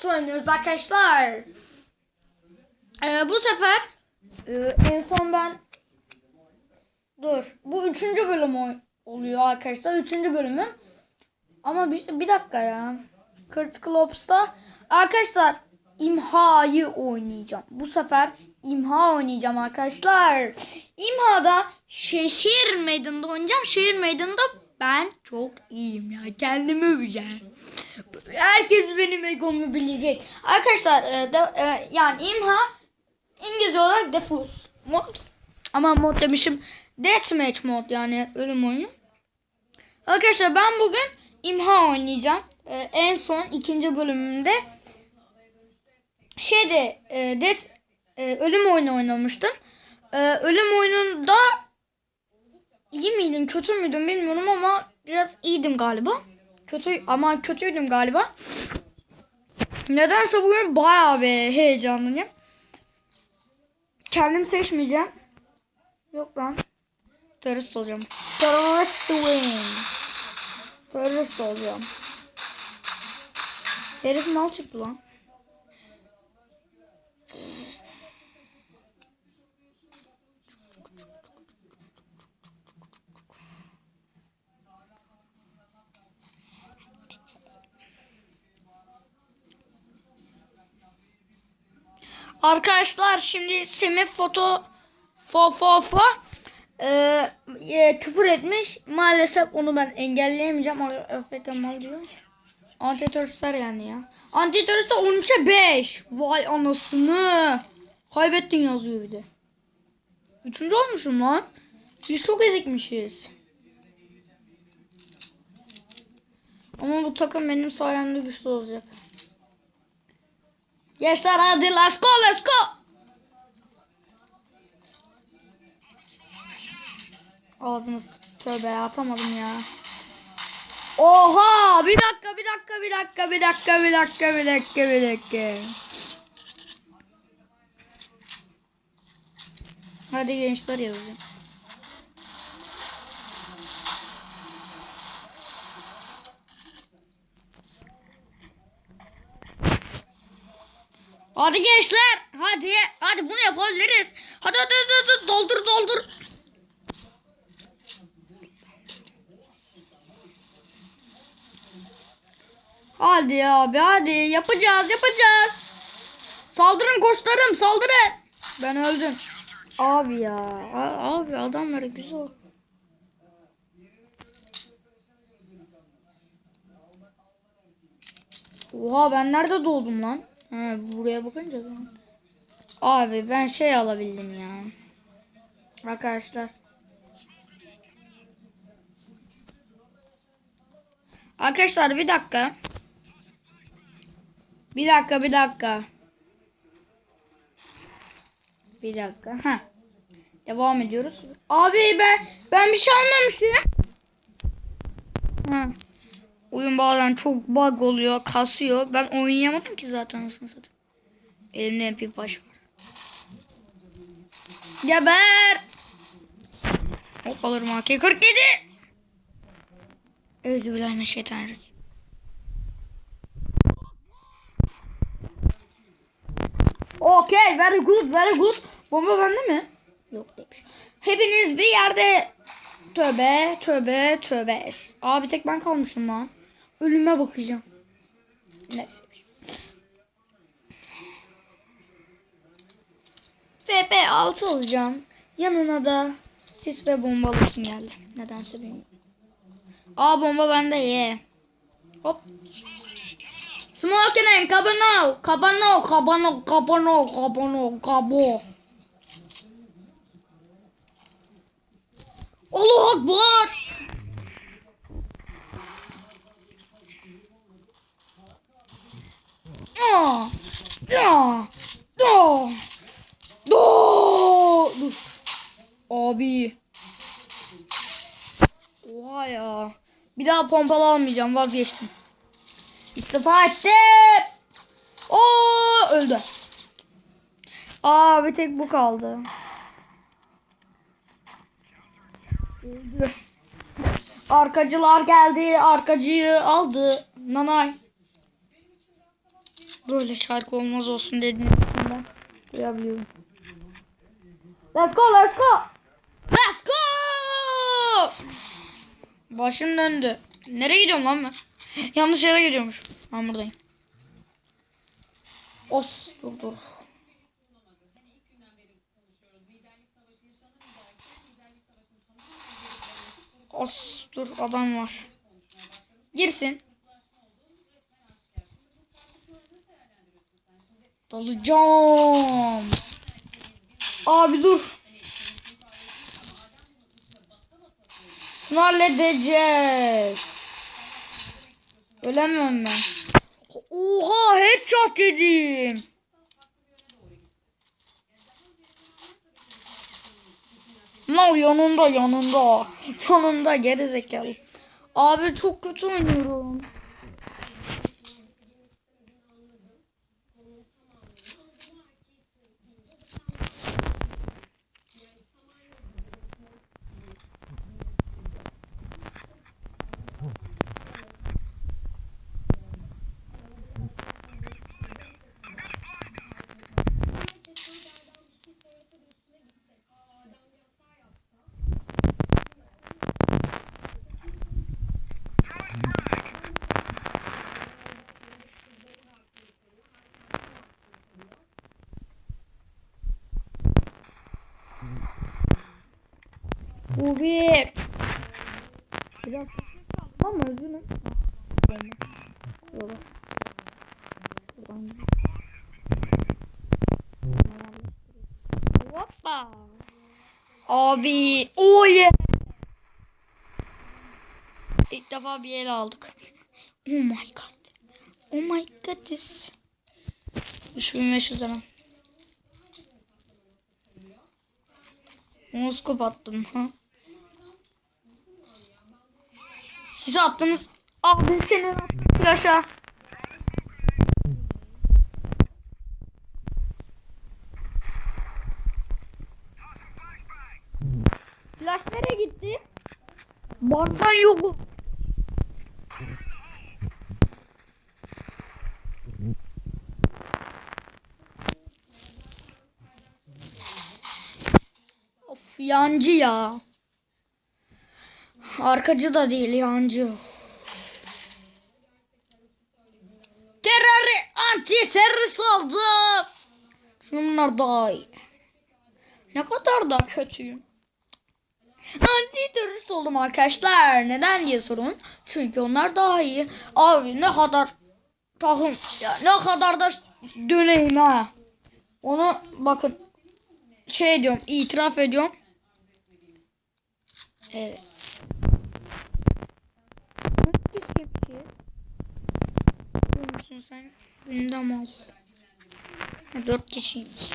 Roblox oynuyoruz arkadaşlar. Ee, bu sefer e, en son ben dur bu üçüncü bölüm oluyor arkadaşlar. Üçüncü bölümüm. Ama bir, bir dakika ya. Critical Ops'ta arkadaşlar imhayı oynayacağım. Bu sefer imha oynayacağım arkadaşlar. İmhada şehir meydanında oynayacağım. Şehir meydanında ben çok iyiyim ya. Kendimi öveceğim. Herkes benim egomu bilecek. Arkadaşlar e, de, e, yani imha İngilizce olarak defuse mod. Ama mod demişim. Deathmatch mod yani ölüm oyunu. Arkadaşlar ben bugün imha oynayacağım. E, en son ikinci bölümümde şeyde e, death, e, ölüm oyunu oynamıştım. E, ölüm oyununda iyi miydim kötü müydüm bilmiyorum ama biraz iyiydim galiba. Kötü ama kötüydüm galiba. Nedense bugün bayağı bir heyecanlıyım. Kendim seçmeyeceğim. Yok lan. Terörist olacağım. Terörist win. Terörist olacağım. Herif mal çıktı lan. Arkadaşlar şimdi Semih foto fo fo fo e, e, küfür etmiş. Maalesef onu ben engelleyemeyeceğim. AFK mal diyor. Antiteröristler yani ya. Antiteröristler 13'e 5. Vay anasını. Kaybettin yazıyor bir de. Üçüncü olmuşum lan. Biz çok ezikmişiz. Ama bu takım benim sayemde güçlü olacak. Gençler hadi let's go let's go. Ağzınız tövbe atamadım ya. Oha bir dakika bir dakika bir dakika bir dakika bir dakika bir dakika bir dakika. Hadi gençler yazacağım. Hadi gençler. Hadi. Hadi bunu yapabiliriz. Hadi hadi hadi, hadi. doldur doldur. Hadi abi hadi yapacağız yapacağız. Saldırın koçlarım saldırın. Ben öldüm. Abi ya. Abi adamları güzel. Oha ben nerede doğdum lan? He, buraya bakınca ben. Abi ben şey alabildim ya. Arkadaşlar. Arkadaşlar bir dakika. Bir dakika bir dakika. Bir dakika. Ha. Devam ediyoruz. Abi ben ben bir şey anlamıştım. Ha. Oyun bazen çok bug oluyor, kasıyor. Ben oynayamadım ki zaten aslında satayım. Elimde MP baş var. Geber! Hop alırım AK-47. Euzubillahimineşşeytanirracim. Okay, very good, very good. Bomba bende mi? Yok demiş. Hepiniz bir yerde tövbe, tövbe, tövbe. Abi tek ben kalmışım lan. Ölüme bakacağım. Neyse. FP 6 alacağım. Yanına da sis ve bomba alasım geldi. Nedense bilmiyorum. Aa bomba bende ye. Hop. Smoking kabano, kabano, kabano, kabano, kabano, kabo. Allah Akbar. Ya. Ya. Ya. Do. Dur. Abi. Oha ya. Bir daha pompalı almayacağım vazgeçtim. İstifa ettim. Oo öldü. Aa bir tek bu kaldı. Öldü. Arkacılar geldi. Arkacıyı aldı. Nanay. Böyle şarkı olmaz olsun dediğiniz için ben duyabiliyorum. Let's go, let's go. Let's go! Başım döndü. Nereye gidiyorum lan ben? Yanlış yere gidiyormuş. Ben buradayım. Os dur dur. Os dur adam var. Girsin. Dalacağım. Abi dur. Şunu halledeceğiz. Ölemem ben. Oha headshot yedim. Mal yanında yanında. Yanında geri zekalı. Abi çok kötü oynuyorum. Bu bir. Biraz ama üzgünüm. Yok. Buradan- Hoppa. Abi. Oh yeah. İlk defa bir el aldık. Oh my god. Oh my goodness. 3500 lira. Moskop attım ha. Siz attınız. Abi attın flaşa. Flash nereye gitti? Bardan yok. Of yancı ya. Arkacı da değil yancı. Terör anti terörist oldu. Şunlar daha iyi. Ne kadar da kötüyüm. Anti terörist oldum arkadaşlar. Neden diye sorun. Çünkü onlar daha iyi. Abi ne kadar takım ya ne kadar da döneyim ha. Onu bakın şey diyorum itiraf ediyorum. Evet. Dört kişi yapacağız. Biliyor musun sen? Ol. Ha, Dört kişiymiş.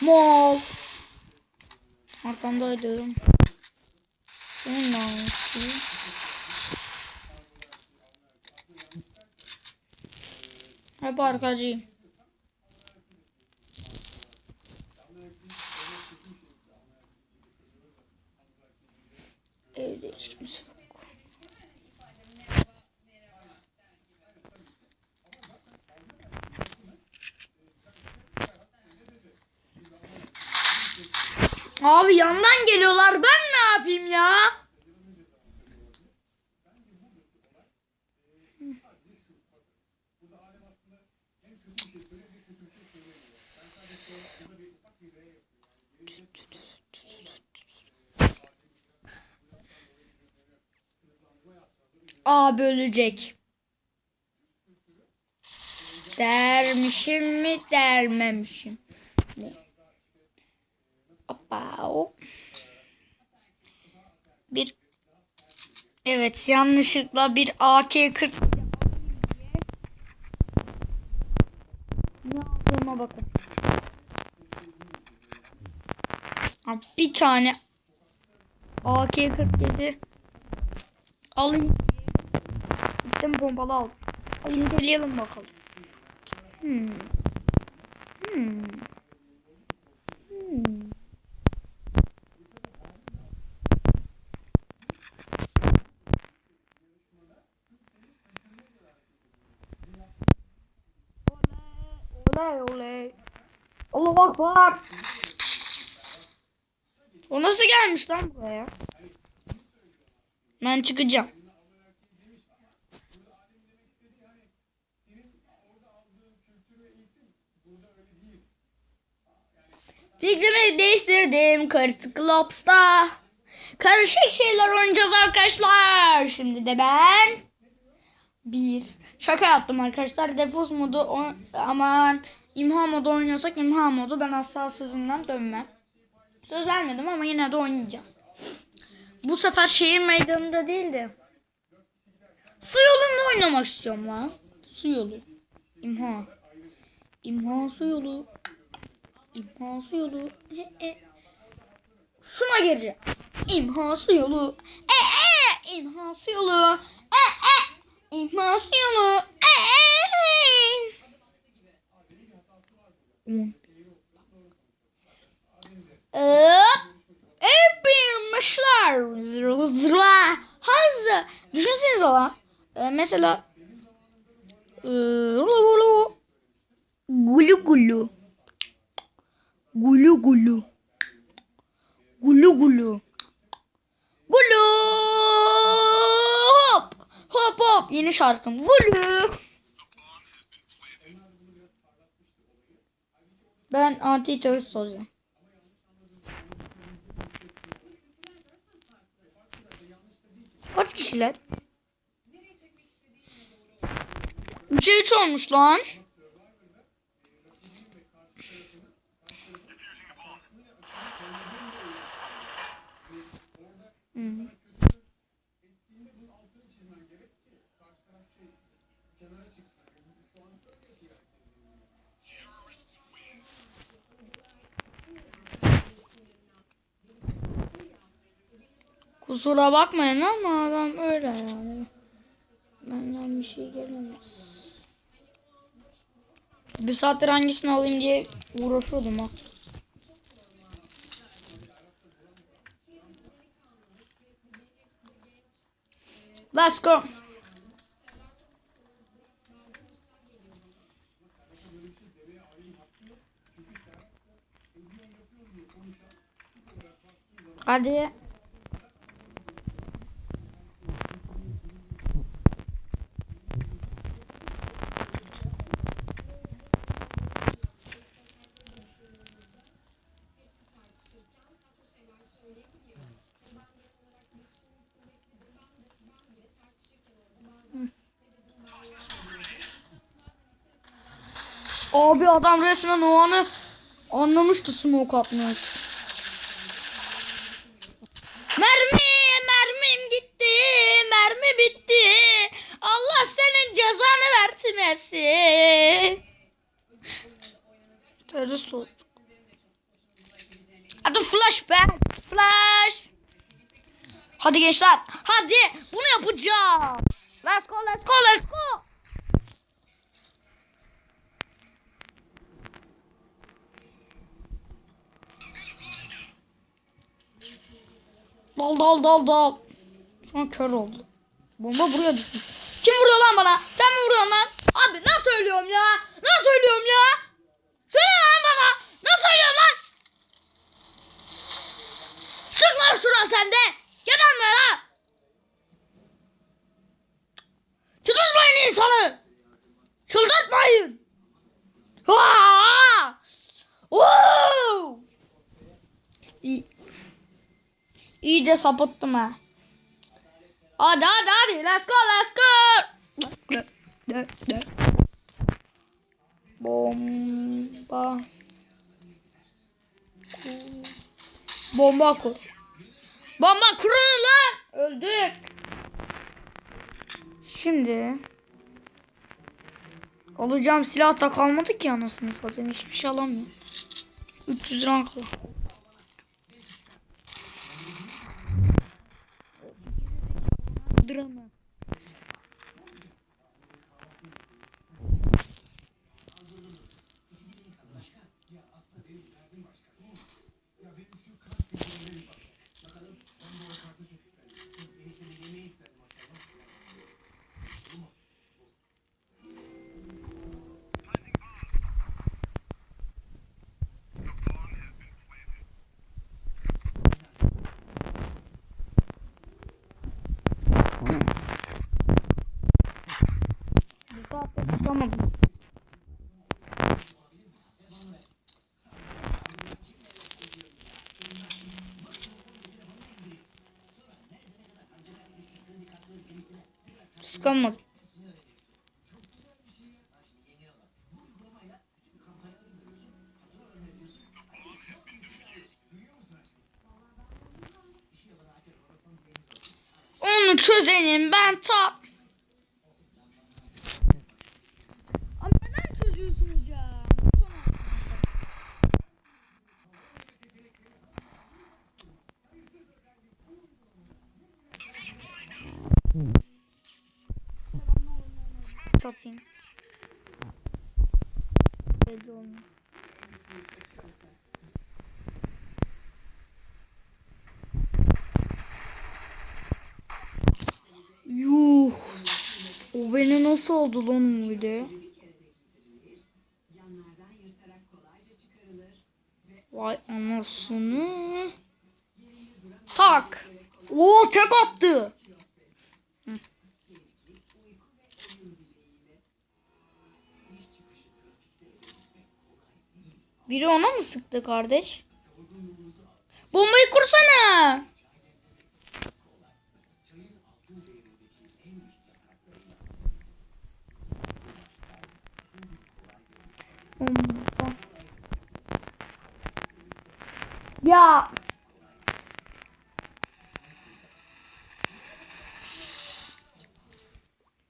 Mol. Arkamdaydım. Senin namusun. Hep arkacıyım. Evde hiç kimse yok. Abi yandan geliyorlar. Ben ne yapayım ya? A bölecek. Dermişim mi dermemişim mi? Hoppa hop. Bir Evet yanlışlıkla bir AK-40 Ne aldığıma bakın. Bir tane AK-47 alayım sistemi bombalı aldım. İnceleyelim bakalım. Hmm. Hmm. Hmm. Oley oley. Allah akbar. O nasıl gelmiş lan buraya? Ben çıkacağım. Kurt Globs'ta. Karışık şeyler oynayacağız arkadaşlar. Şimdi de ben bir şaka yaptım arkadaşlar. Defus modu o- aman imha modu oynuyorsak imha modu ben asla sözümden dönmem. Söz vermedim ama yine de oynayacağız. Bu sefer şehir meydanında değil de su yolunda oynamak istiyorum lan. Su yolu. İmha. İmha su yolu. İmha su yolu. E, e. Şuna gireceğim. İmha su yolu. E, e. İmha su yolu. E, e. İmha su yolu. E, e. Maçlar. Zırla zırla. Hazır. Düşünsenize lan. Ee, mesela ee, rulu rulu. Gulu gulu. Gulu gulu. Gulu gulu. Gulu. Hop. Hop hop. Yeni şarkım. Gulu. Ben anti terörist olacağım. Kaç kişiler? 3'e 3 olmuş lan. Kusura bakmayın ama adam öyle yani. Benden bir şey gelemez. Bir saattir hangisini alayım diye uğraşıyordum ha. Let's go. Hadi. Abi adam resmen o anı anlamıştı smoke atmış. Mermi, mermim gitti, mermi bitti. Allah senin cezanı vermesin. Terörist olduk. Hadi flash be, flash. Hadi gençler, hadi bunu yapacağız. Let's go, let's go, let's go. Dal dal dal an kör oldu. Bomba buraya düşmüş. Kim vuruyor lan bana? Sen mi vuruyorsun lan? Abi nasıl söylüyorum ya? Nasıl söylüyorum ya? Söyle lan bana. Nasıl söylüyorsun lan? Çık lan şuna sen de. İyice sapıttım ha. Hadi hadi hadi let's go let's go. Bomba. Bomba kur. Bomba kurun lan. Öldük. Şimdi alacağım silah da kalmadı ki anasını satayım hiçbir şey alamıyorum. 300 lira kaldı. драма. Kıskanmadım. Onu çözelim ben ta... Ama neden çözüyorsunuz ya? Sonra- Satayım. Belli olmuyor. Yuh. O beni nasıl oldu lan öyle? Vay anasını. Tak. Oo tek attı. Biri ona mı sıktı kardeş? Bombayı kursana. Bomba. Ya.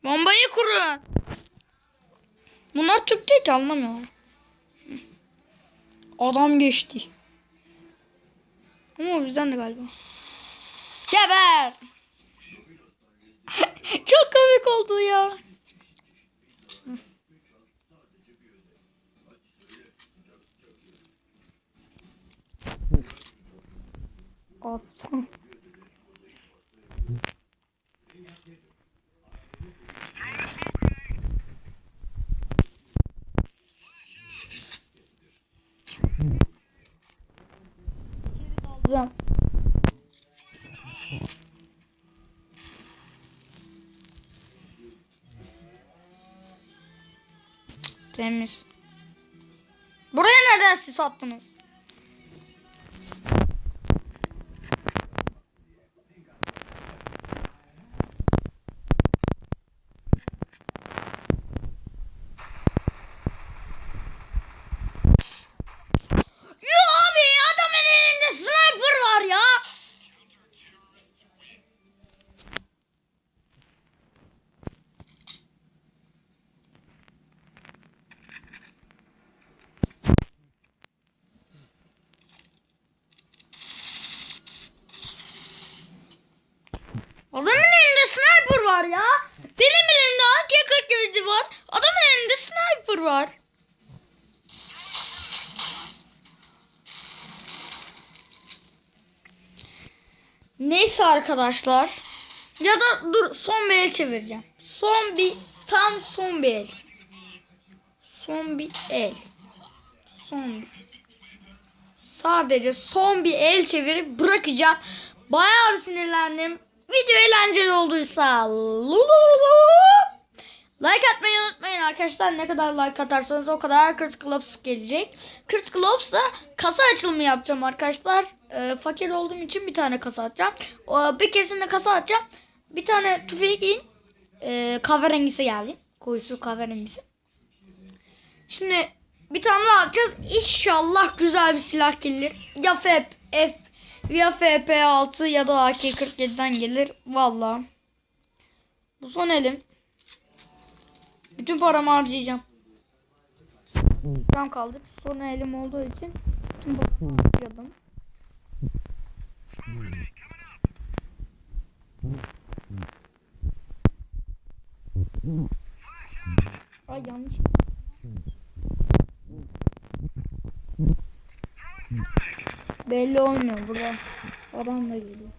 Bombayı kurun. Bunlar Türk değil ki. Adam geçti. Ama bizden de galiba. Geber. Çok komik oldu ya. Temiz. Buraya neden siz attınız? Yo abi adamın elinde sniper var ya. Adamın elinde sniper var ya. Benim elimde AK-47 var. Adamın elinde sniper var. Neyse arkadaşlar. Ya da dur son bir el çevireceğim. Son bir tam son bir el. Son bir el. Son bir. Sadece son bir el çevirip bırakacağım. Bayağı sinirlendim. Video eğlenceli olduysa like atmayı unutmayın arkadaşlar. Ne kadar like atarsanız o kadar Critical Ops gelecek. Critical Ops'da kasa açılımı yapacağım arkadaşlar. Ee, fakir olduğum için bir tane kasa atacağım. Ee, bir kesinlikle kasa atacağım. Bir tane tüfeğin e, kahverengisi geldi. Koyusu kahverengisi. Şimdi bir tane daha atacağız. İnşallah güzel bir silah gelir. Ya FF, F, ya FP6 ya da AK-47'den gelir. Valla. Bu son elim. Bütün paramı harcayacağım. Param kaldı. Son elim olduğu için bütün paramı harcadım. Ay yanlış. Belli olmuyor burada. Adam da geliyor.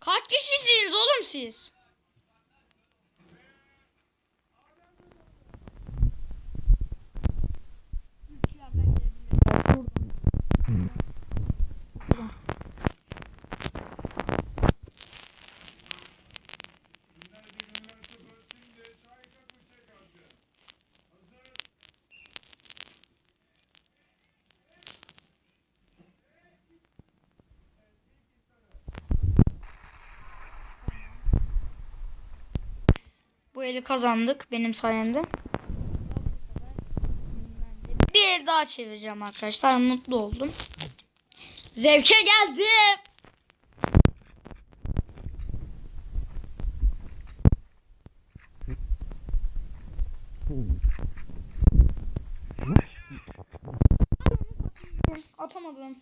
Kaç kişisiniz oğlum siz? Eli kazandık benim sayemde. Bir el daha çevireceğim arkadaşlar. Mutlu oldum. Zevke geldim. Atamadım.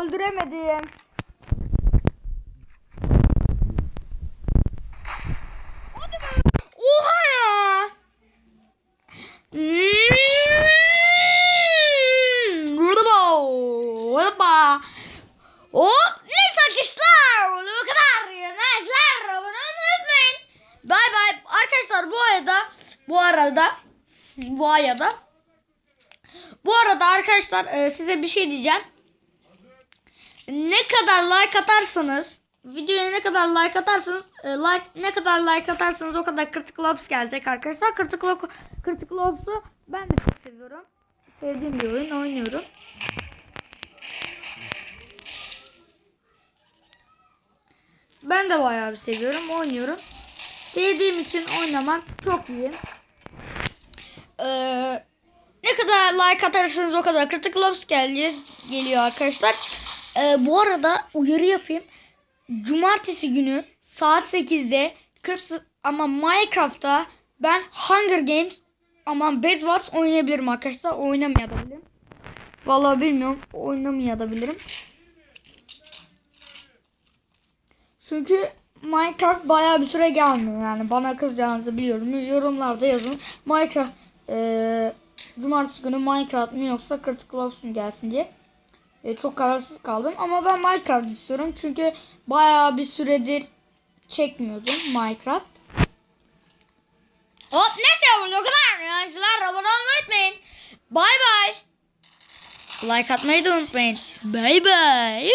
Öldüremedim. Oha ya. Hoppa. Hop. Neyse arkadaşlar. Bu kadar. Neyse. Abone olmayı unutmayın. Bay bay. Arkadaşlar bu arada bu arada bu arada bu arada arkadaşlar e, size bir şey diyeceğim. Ne kadar like atarsanız videoya ne kadar like atarsanız e, like ne kadar like atarsanız o kadar Critical Ops gelecek arkadaşlar. Critical, Critical Ops'u ben de çok seviyorum. Sevdiğim bir oyun oynuyorum. Ben de bayağı bir seviyorum. Oynuyorum. Sevdiğim için oynamak çok iyi. Ee, ne kadar like atarsanız o kadar Critical Ops geliyor, geliyor arkadaşlar. Ee, bu arada uyarı yapayım. Cumartesi günü saat 8'de Critical- ama Minecraft'ta ben Hunger Games ama Bed Wars oynayabilirim arkadaşlar. Oynamayabilirim. Vallahi bilmiyorum. Oynamayabilirim. Çünkü Minecraft bayağı bir süre gelmiyor yani bana kızacağınızı biliyorum. Yorumlarda yazın. Minecraft eee Cumartesi günü Minecraft mı yoksa Critical Ops mu gelsin diye. E, çok kararsız kaldım ama ben Minecraft istiyorum çünkü bayağı bir süredir çekmiyordum Minecraft. Hop neyse bu kadar. Yaşlılar abone olmayı unutmayın. Bay bay. Like atmayı da unutmayın. Bay bay.